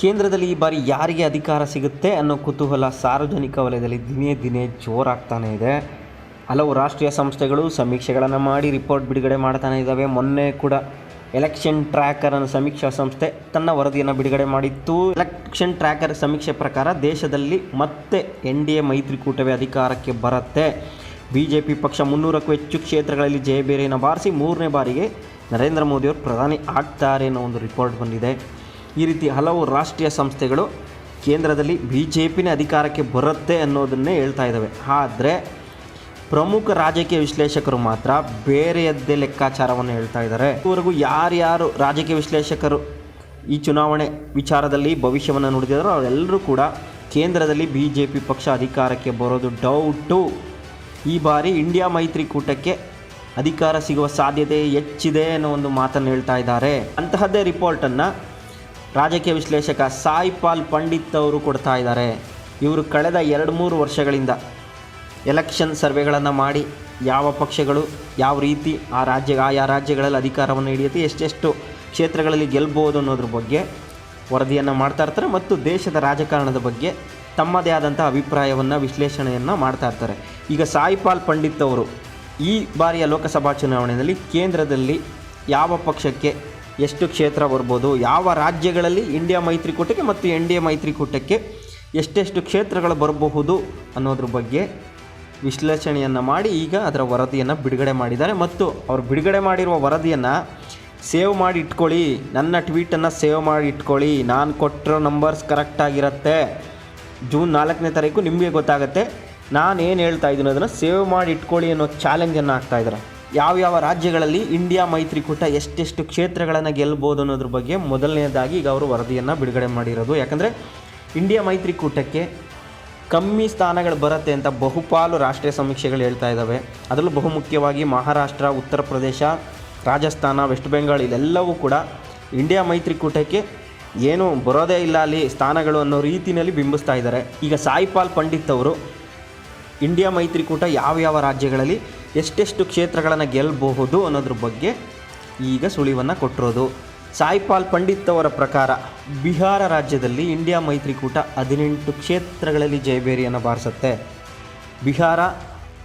ಕೇಂದ್ರದಲ್ಲಿ ಈ ಬಾರಿ ಯಾರಿಗೆ ಅಧಿಕಾರ ಸಿಗುತ್ತೆ ಅನ್ನೋ ಕುತೂಹಲ ಸಾರ್ವಜನಿಕ ವಲಯದಲ್ಲಿ ದಿನೇ ದಿನೇ ಜೋರಾಗ್ತಾನೆ ಇದೆ. ಹಲವು ರಾಷ್ಟ್ರೀಯ ಸಂಸ್ಥೆಗಳು ಸಮೀಕ್ಷೆಗಳನ್ನು ಮಾಡಿ ರಿಪೋರ್ಟ್ ಬಿಡುಗಡೆ ಮಾಡ್ತಾನೆ ಇದ್ದಾವೆ ಮೊನ್ನೆ ಕೂಡ ಎಲೆಕ್ಷನ್ ಟ್ರ್ಯಾಕರ್ ಅನ್ನೋ ಸಮೀಕ್ಷಾ ಸಂಸ್ಥೆ ತನ್ನ ವರದಿಯನ್ನು ಬಿಡುಗಡೆ ಮಾಡಿತ್ತು. ಎಲೆಕ್ಷನ್ ಟ್ರ್ಯಾಕರ್ ಸಮೀಕ್ಷೆ ಪ್ರಕಾರ ದೇಶದಲ್ಲಿ ಮತ್ತೆ ಎನ್ ಡಿ ಎ ಮೈತ್ರಿಕೂಟವೇ ಅಧಿಕಾರಕ್ಕೆ ಬರುತ್ತೆ. ಬಿ ಜೆ ಪಿ ಪಕ್ಷ ಮುನ್ನೂರಕ್ಕೂ ಹೆಚ್ಚು ಕ್ಷೇತ್ರಗಳಲ್ಲಿ ಜಯಬೇರಿಯನ್ನು ಬಾರಿಸಿ ಮೂರನೇ ಬಾರಿಗೆ ನರೇಂದ್ರ ಮೋದಿಯವರು ಪ್ರಧಾನಿ ಆಗ್ತಾರೆ ಅನ್ನೋ ಒಂದು ರಿಪೋರ್ಟ್ ಬಂದಿದೆ. ಈ ರೀತಿ ಹಲವು ರಾಷ್ಟ್ರೀಯ ಸಂಸ್ಥೆಗಳು ಕೇಂದ್ರದಲ್ಲಿ ಬಿ ಜೆ ಪಿನೇ ಅಧಿಕಾರಕ್ಕೆ ಬರುತ್ತೆ ಅನ್ನೋದನ್ನೇ ಹೇಳ್ತಾ ಇದ್ದಾವೆ. ಆದರೆ ಪ್ರಮುಖ ರಾಜಕೀಯ ವಿಶ್ಲೇಷಕರು ಮಾತ್ರ ಬೇರೆಯದ್ದೇ ಲೆಕ್ಕಾಚಾರವನ್ನು ಹೇಳ್ತಾ ಇದ್ದಾರೆ. ಇದುವರೆಗೂ ಯಾರ್ಯಾರು ರಾಜಕೀಯ ವಿಶ್ಲೇಷಕರು ಈ ಚುನಾವಣೆ ವಿಚಾರದಲ್ಲಿ ಭವಿಷ್ಯವನ್ನು ನುಡಿದಿದ್ದಾರೋ ಅವರೆಲ್ಲರೂ ಕೂಡ ಕೇಂದ್ರದಲ್ಲಿ ಬಿ ಜೆ ಪಿ ಪಕ್ಷ ಅಧಿಕಾರಕ್ಕೆ ಬರೋದು ಡೌಟು. ಈ ಬಾರಿ ಇಂಡಿಯಾ ಮೈತ್ರಿಕೂಟಕ್ಕೆ ಅಧಿಕಾರ ಸಿಗುವ ಸಾಧ್ಯತೆ ಹೆಚ್ಚಿದೆ ಅನ್ನೋ ಒಂದು ಮಾತನ್ನು ಹೇಳ್ತಾ ಇದ್ದಾರೆ. ಅಂತಹದ್ದೇ ರಿಪೋರ್ಟನ್ನು ರಾಜಕೀಯ ವಿಶ್ಲೇಷಕ ಸಾಯಿ ಪಾಲ್ ಪಂಡಿತ್ ಅವರು ಕೊಡ್ತಾ ಇದ್ದಾರೆ. ಇವರು ಕಳೆದ ಎರಡು ಮೂರು ವರ್ಷಗಳಿಂದ ಎಲೆಕ್ಷನ್ ಸರ್ವೆಗಳನ್ನು ಮಾಡಿ ಯಾವ ಪಕ್ಷಗಳು, ಯಾವ ರೀತಿ ಆ ರಾಜ್ಯ, ಆಯಾ ರಾಜ್ಯಗಳಲ್ಲಿ ಅಧಿಕಾರವನ್ನು ಹಿಡಿಯುತ್ತೆ, ಎಷ್ಟೆಷ್ಟು ಕ್ಷೇತ್ರಗಳಲ್ಲಿ ಗೆಲ್ಬೋದು ಅನ್ನೋದ್ರ ಬಗ್ಗೆ ವರದಿಯನ್ನು ಮಾಡ್ತಾ ಇರ್ತಾರೆ ಮತ್ತು ದೇಶದ ರಾಜಕಾರಣದ ಬಗ್ಗೆ ತಮ್ಮದೇ ಆದಂಥ ಅಭಿಪ್ರಾಯವನ್ನು, ವಿಶ್ಲೇಷಣೆಯನ್ನು ಮಾಡ್ತಾ ಇರ್ತಾರೆ. ಈಗ ಸಾಯಿಪಾಲ್ ಪಂಡಿತ್ ಅವರು ಈ ಬಾರಿಯ ಲೋಕಸಭಾ ಚುನಾವಣೆಯಲ್ಲಿ ಕೇಂದ್ರದಲ್ಲಿ ಯಾವ ಪಕ್ಷಕ್ಕೆ ಎಷ್ಟು ಕ್ಷೇತ್ರ ಬರ್ಬೋದು, ಯಾವ ರಾಜ್ಯಗಳಲ್ಲಿ ಇಂಡಿಯಾ ಮೈತ್ರಿಕೂಟಕ್ಕೆ ಮತ್ತು ಎನ್ ಡಿ ಎ ಮೈತ್ರಿಕೂಟಕ್ಕೆ ಎಷ್ಟೆಷ್ಟು ಕ್ಷೇತ್ರಗಳು ಬರಬಹುದು ಅನ್ನೋದ್ರ ಬಗ್ಗೆ ವಿಶ್ಲೇಷಣೆಯನ್ನು ಮಾಡಿ ಈಗ ಅದರ ವರದಿಯನ್ನು ಬಿಡುಗಡೆ ಮಾಡಿದ್ದಾರೆ. ಮತ್ತು ಅವರು ಬಿಡುಗಡೆ ಮಾಡಿರುವ ವರದಿಯನ್ನು ಸೇವ್ ಮಾಡಿ ಇಟ್ಕೊಳ್ಳಿ. ನನ್ನ ಟ್ವೀಟನ್ನು ಸೇವ್ ಮಾಡಿ ಇಟ್ಕೊಳ್ಳಿ. ನಾನು ಕೊಟ್ಟಿರೋ ನಂಬರ್ಸ್ ಕರೆಕ್ಟಾಗಿರುತ್ತೆ ಜೂನ್ ನಾಲ್ಕನೇ ತಾರೀಕು ನಿಮಗೆ ಗೊತ್ತಾಗುತ್ತೆ. ನಾನು ಏನು ಹೇಳ್ತಾ ಇದ್ದೀನಿ ಅದನ್ನು ಸೇವ್ ಮಾಡಿ ಇಟ್ಕೊಳ್ಳಿ ಅನ್ನೋ ಚಾಲೆಂಜನ್ನು ಹಾಕ್ತಾ ಇದ್ದಾರೆ. ಯಾವ್ಯಾವ ರಾಜ್ಯಗಳಲ್ಲಿ ಇಂಡಿಯಾ ಮೈತ್ರಿಕೂಟ ಎಷ್ಟೆಷ್ಟು ಕ್ಷೇತ್ರಗಳನ್ನು ಗೆಲ್ಬೋದು ಅನ್ನೋದ್ರ ಬಗ್ಗೆ ಮೊದಲನೇದಾಗಿ ಈಗ ಅವರು ವರದಿಯನ್ನು ಬಿಡುಗಡೆ ಮಾಡಿರೋದು. ಯಾಕಂದರೆ ಇಂಡಿಯಾ ಮೈತ್ರಿಕೂಟಕ್ಕೆ ಕಮ್ಮಿ ಸ್ಥಾನಗಳು ಬರುತ್ತೆ ಅಂತ ಬಹುಪಾಲು ರಾಷ್ಟ್ರೀಯ ಸಮೀಕ್ಷೆಗಳು ಹೇಳ್ತಾ ಇದ್ದಾವೆ ಅದರಲ್ಲೂ ಬಹುಮುಖ್ಯವಾಗಿ ಮಹಾರಾಷ್ಟ್ರ, ಉತ್ತರ ಪ್ರದೇಶ, ರಾಜಸ್ಥಾನ ವೆಸ್ಟ್ ಬೆಂಗಾಲ್ ಇಲ್ಲೆಲ್ಲವೂ ಕೂಡ ಇಂಡಿಯಾ ಮೈತ್ರಿಕೂಟಕ್ಕೆ ಏನು ಬರೋದೇ ಇಲ್ಲ ಅಲ್ಲಿ ಸ್ಥಾನಗಳು ಅನ್ನೋ ರೀತಿಯಲ್ಲಿ ಬಿಂಬಿಸ್ತಾ ಇದ್ದಾರೆ ಈಗ ಸಾಯಿಪಾಲ್ ಪಂಡಿತ್ ಅವರು ಇಂಡಿಯಾ ಮೈತ್ರಿಕೂಟ ಯಾವ ಯಾವ ರಾಜ್ಯಗಳಲ್ಲಿ ಎಷ್ಟೆಷ್ಟು ಕ್ಷೇತ್ರಗಳನ್ನು ಗೆಲ್ಲಬಹುದು ಅನ್ನೋದ್ರ ಬಗ್ಗೆ ಈಗ ಸುಳಿವನ್ನು ಕೊಟ್ಟಿರೋದು. ಸಾಯಿಪಾಲ್ ಪಂಡಿತ್ ಅವರ ಪ್ರಕಾರ ಬಿಹಾರ ರಾಜ್ಯದಲ್ಲಿ ಇಂಡಿಯಾ ಮೈತ್ರಿಕೂಟ ಹದಿನೆಂಟು ಕ್ಷೇತ್ರಗಳಲ್ಲಿ ಜಯಬೇರಿಯನ್ನು ಬಾರಿಸುತ್ತೆ. ಬಿಹಾರ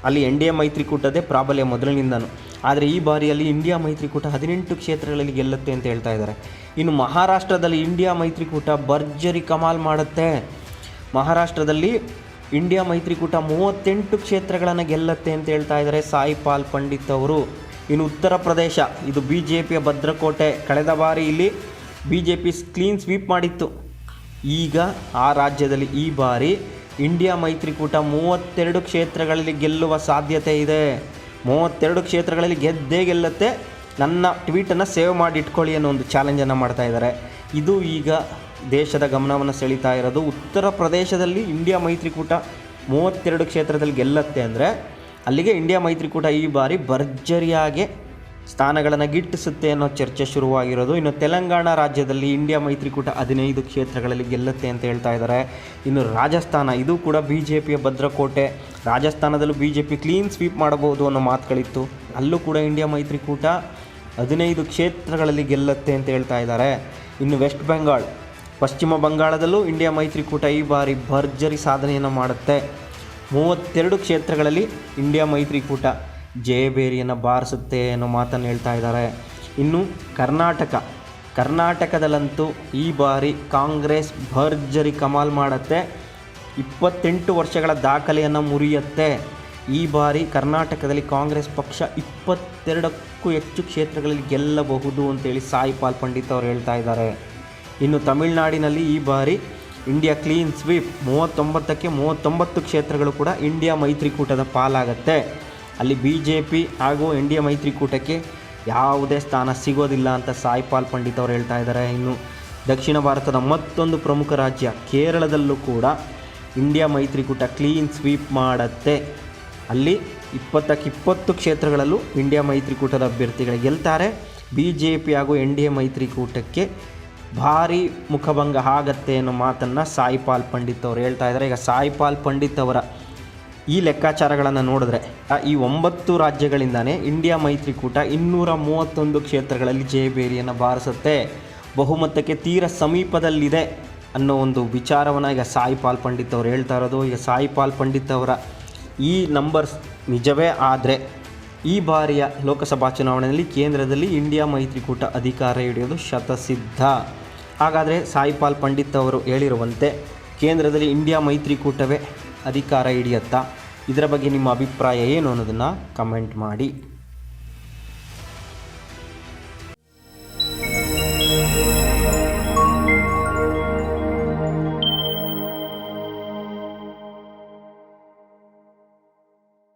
ಅಲ್ಲಿ ಎನ್ ಡಿ ಎ ಮೈತ್ರಿಕೂಟದೇ ಪ್ರಾಬಲ್ಯ ಮೊದಲಿನಿಂದನು. ಆದರೆ ಈ ಬಾರಿಯಲ್ಲಿ ಇಂಡಿಯಾ ಮೈತ್ರಿಕೂಟ ಹದಿನೆಂಟು ಕ್ಷೇತ್ರಗಳಲ್ಲಿ ಗೆಲ್ಲುತ್ತೆ ಅಂತ ಹೇಳ್ತಾ ಇದ್ದಾರೆ. ಇನ್ನು ಮಹಾರಾಷ್ಟ್ರದಲ್ಲಿ ಇಂಡಿಯಾ ಮೈತ್ರಿಕೂಟ ಭರ್ಜರಿ ಕಮಾಲ್ ಮಾಡುತ್ತೆ. ಮಹಾರಾಷ್ಟ್ರದಲ್ಲಿ ಇಂಡಿಯಾ ಮೈತ್ರಿಕೂಟ ಮೂವತ್ತೆಂಟು ಕ್ಷೇತ್ರಗಳನ್ನು ಗೆಲ್ಲತ್ತೆ ಅಂತ ಹೇಳ್ತಾ ಇದ್ದಾರೆ ಸಾಯಿ ಪಾಲ್ ಪಂಡಿತ್ ಅವರು. ಇನ್ನು ಉತ್ತರ ಪ್ರದೇಶ, ಇದು ಬಿ ಜೆ ಪಿಯ ಭದ್ರಕೋಟೆ. ಕಳೆದ ಬಾರಿ ಇಲ್ಲಿ B J P clean sweep ಮಾಡಿತ್ತು. ಈಗ ಆ ರಾಜ್ಯದಲ್ಲಿ ಈ ಬಾರಿ ಇಂಡಿಯಾ ಮೈತ್ರಿಕೂಟ ಮೂವತ್ತೆರಡು ಕ್ಷೇತ್ರಗಳಲ್ಲಿ ಗೆಲ್ಲುವ ಸಾಧ್ಯತೆ ಇದೆ. ಮೂವತ್ತೆರಡು ಕ್ಷೇತ್ರಗಳಲ್ಲಿ ಗೆದ್ದೇ ಗೆಲ್ಲತ್ತೆ. ನನ್ನ ಟ್ವೀಟನ್ನು ಸೇವ್ ಮಾಡಿ ಇಟ್ಕೊಳ್ಳಿ ಅನ್ನೋ ಒಂದು ಚಾಲೆಂಜನ್ನು ಮಾಡ್ತಾ ಇದ್ದಾರೆ. ಇದು ಈಗ ದೇಶದ ಗಮನವನ್ನು ಸೆಳೀತಾ ಇರೋದು. ಉತ್ತರ ಪ್ರದೇಶದಲ್ಲಿ ಇಂಡಿಯಾ ಮೈತ್ರಿಕೂಟ ಮೂವತ್ತೆರಡು ಕ್ಷೇತ್ರದಲ್ಲಿ ಗೆಲ್ಲತ್ತೆ ಅಂದರೆ ಅಲ್ಲಿಗೆ ಇಂಡಿಯಾ ಮೈತ್ರಿಕೂಟ ಈ ಬಾರಿ ಭರ್ಜರಿಯಾಗಿ ಸ್ಥಾನಗಳನ್ನು ಗಿಟ್ಟಿಸುತ್ತೆ ಅನ್ನೋ ಚರ್ಚೆ ಶುರುವಾಗಿರೋದು. ಇನ್ನು ತೆಲಂಗಾಣ ರಾಜ್ಯದಲ್ಲಿ ಇಂಡಿಯಾ ಮೈತ್ರಿಕೂಟ ಹದಿನೈದು ಕ್ಷೇತ್ರಗಳಲ್ಲಿ ಗೆಲ್ಲುತ್ತೆ ಅಂತ ಹೇಳ್ತಾ ಇದ್ದಾರೆ. ಇನ್ನು ರಾಜಸ್ಥಾನ, ಇದು ಕೂಡ ಬಿ ಜೆ ಪಿಯ ಭದ್ರಕೋಟೆ. ರಾಜಸ್ಥಾನದಲ್ಲೂ B J P clean sweep ಮಾಡಬಹುದು ಅನ್ನೋ ಮಾತುಗಳಿತ್ತು. ಅಲ್ಲೂ ಕೂಡ ಇಂಡಿಯಾ ಮೈತ್ರಿಕೂಟ ಹದಿನೈದು ಕ್ಷೇತ್ರಗಳಲ್ಲಿ ಗೆಲ್ಲುತ್ತೆ ಅಂತ ಹೇಳ್ತಾ ಇದ್ದಾರೆ. ಇನ್ನು ವೆಸ್ಟ್ ಬೆಂಗಾಲ್ ಪಶ್ಚಿಮ ಬಂಗಾಳದಲ್ಲೂ ಇಂಡಿಯಾ ಮೈತ್ರಿಕೂಟ ಈ ಬಾರಿ ಭರ್ಜರಿ ಸಾಧನೆಯನ್ನು ಮಾಡುತ್ತೆ. ಮೂವತ್ತೆರಡು ಕ್ಷೇತ್ರಗಳಲ್ಲಿ ಇಂಡಿಯಾ ಮೈತ್ರಿಕೂಟ ಜಯಬೇರಿಯನ್ನು ಬಾರಿಸುತ್ತೆ ಅನ್ನೋ ಮಾತನ್ನು ಹೇಳ್ತಾ ಇದ್ದಾರೆ. ಇನ್ನು ಕರ್ನಾಟಕ, ಕರ್ನಾಟಕದಲ್ಲಂತೂ ಈ ಬಾರಿ ಕಾಂಗ್ರೆಸ್ ಭರ್ಜರಿ ಕಮಾಲ್ ಮಾಡುತ್ತೆ. ಇಪ್ಪತ್ತೆಂಟು ವರ್ಷಗಳ ದಾಖಲೆಯನ್ನು ಮುರಿಯುತ್ತೆ. ಈ ಬಾರಿ ಕರ್ನಾಟಕದಲ್ಲಿ ಕಾಂಗ್ರೆಸ್ ಪಕ್ಷ ಇಪ್ಪತ್ತೆರಡಕ್ಕೂ ಹೆಚ್ಚು ಕ್ಷೇತ್ರಗಳಲ್ಲಿ ಗೆಲ್ಲಬಹುದು ಅಂತೇಳಿ ಸಾಯಿಪಾಲ್ ಪಂಡಿತ್ ಅವರು ಹೇಳ್ತಾ ಇದ್ದಾರೆ. ಇನ್ನು ತಮಿಳುನಾಡಿನಲ್ಲಿ ಈ ಬಾರಿ ಇಂಡಿಯಾ ಕ್ಲೀನ್ ಸ್ವೀಪ್ ಮೂವತ್ತೊಂಬತ್ತಕ್ಕೆ ಮೂವತ್ತೊಂಬತ್ತು ಕ್ಷೇತ್ರಗಳು ಕೂಡ ಇಂಡಿಯಾ ಮೈತ್ರಿಕೂಟದ ಪಾಲಾಗತ್ತೆ. ಅಲ್ಲಿ ಬಿ ಜೆ ಪಿ ಹಾಗೂ ಎನ್ ಮೈತ್ರಿಕೂಟಕ್ಕೆ ಯಾವುದೇ ಸ್ಥಾನ ಸಿಗೋದಿಲ್ಲ ಅಂತ ಸಾಯಿಪಾಲ್ ಪಂಡಿತ್ ಅವರು ಹೇಳ್ತಾ ಇದ್ದಾರೆ. ಇನ್ನು ದಕ್ಷಿಣ ಭಾರತದ ಮತ್ತೊಂದು ಪ್ರಮುಖ ರಾಜ್ಯ ಕೇರಳದಲ್ಲೂ ಕೂಡ ಇಂಡಿಯಾ ಮೈತ್ರಿಕೂಟ ಕ್ಲೀನ್ ಸ್ವೀಪ್ ಮಾಡುತ್ತೆ. ಅಲ್ಲಿ ಇಪ್ಪತ್ತಕ್ಕೆ ಇಪ್ಪತ್ತು ಕ್ಷೇತ್ರಗಳಲ್ಲೂ ಇಂಡಿಯಾ ಮೈತ್ರಿಕೂಟದ ಅಭ್ಯರ್ಥಿಗಳು ಗೆಲ್ತಾರೆ. ಬಿ ಜೆ ಪಿ ಹಾಗೂ ಎನ್ ಡಿ ಎ ಮೈತ್ರಿಕೂಟಕ್ಕೆ ಭಾರಿ ಮುಖಭಂಗ ಆಗತ್ತೆ ಅನ್ನೋ ಮಾತನ್ನು ಸಾಯಿಪಾಲ್ ಪಂಡಿತ್ ಅವರು ಹೇಳ್ತಾ ಇದ್ದಾರೆ ಈಗ ಸಾಯಿಪಾಲ್ ಪಂಡಿತ್ ಅವರ ಈ ಲೆಕ್ಕಾಚಾರಗಳನ್ನು ನೋಡಿದ್ರೆ ಈ ಒಂಬತ್ತು ರಾಜ್ಯಗಳಿಂದಾನೇ ಇಂಡಿಯಾ ಮೈತ್ರಿಕೂಟ ಇನ್ನೂರ ಮೂವತ್ತೊಂದು ಕ್ಷೇತ್ರಗಳಲ್ಲಿ ಜಯಬೇರಿಯನ್ನು ಬಾರಿಸುತ್ತೆ. ಬಹುಮತಕ್ಕೆ ತೀರ ಸಮೀಪದಲ್ಲಿದೆ ಅನ್ನೋ ಒಂದು ವಿಚಾರವನ್ನು ಈಗ ಸಾಯಿಪಾಲ್ ಪಂಡಿತ್ ಅವರು ಹೇಳ್ತಾ ಇರೋದು. ಈಗ ಸಾಯಿಪಾಲ್ ಪಂಡಿತ್ ಅವರ ಈ ನಂಬರ್ಸ್ ನಿಜವೇ ಆದರೆ, ಈ ಬಾರಿಯ ಲೋಕಸಭಾ ಚುನಾವಣೆಯಲ್ಲಿ ಕೇಂದ್ರದಲ್ಲಿ ಇಂಡಿಯಾ ಮೈತ್ರಿಕೂಟ ಅಧಿಕಾರ ಹಿಡಿಯೋದು ಶತಸಿದ್ಧ. ಹಾಗಾದರೆ ಸಾಯಿಪಾಲ್ ಪಂಡಿತ್ ಅವರು ಹೇಳಿರುವಂತೆ, ಕೇಂದ್ರದಲ್ಲಿ ಇಂಡಿಯಾ ಮೈತ್ರಿಕೂಟವೇ ಅಧಿಕಾರ ಹಿಡಿಯತ್ತಾ, ಇದರ ಬಗ್ಗೆ ನಿಮ್ಮ ಅಭಿಪ್ರಾಯ ಏನು ಅನ್ನೋದನ್ನು ಕಮೆಂಟ್ ಮಾಡಿ.